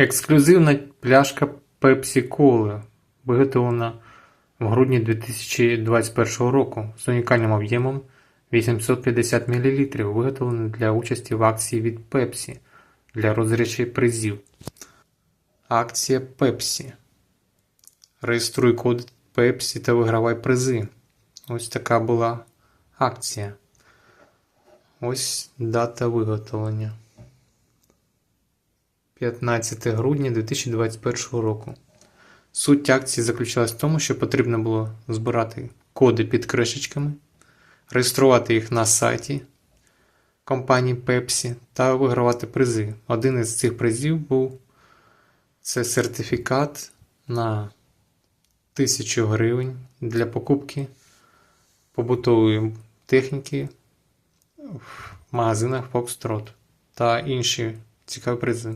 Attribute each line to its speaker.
Speaker 1: Ексклюзивна пляшка Пепсі Коли, виготовлена в грудні 2021 року з унікальним об'ємом 850 мл, виготовлена для участі в акції від Пепсі для розіграші призів. Акція Пепсі. Реєструй код Пепсі та вигравай призи. Ось така була акція. Ось дата виготовлення. 15 грудня 2021 року. Суть акції заключалась в тому, що потрібно було збирати коди під кришечками, реєструвати їх на сайті компанії Pepsi та вигравати призи. Один із цих призів був це сертифікат на 1000 гривень для покупки побутової техніки в магазинах Foxtrot та інші цікаві призи.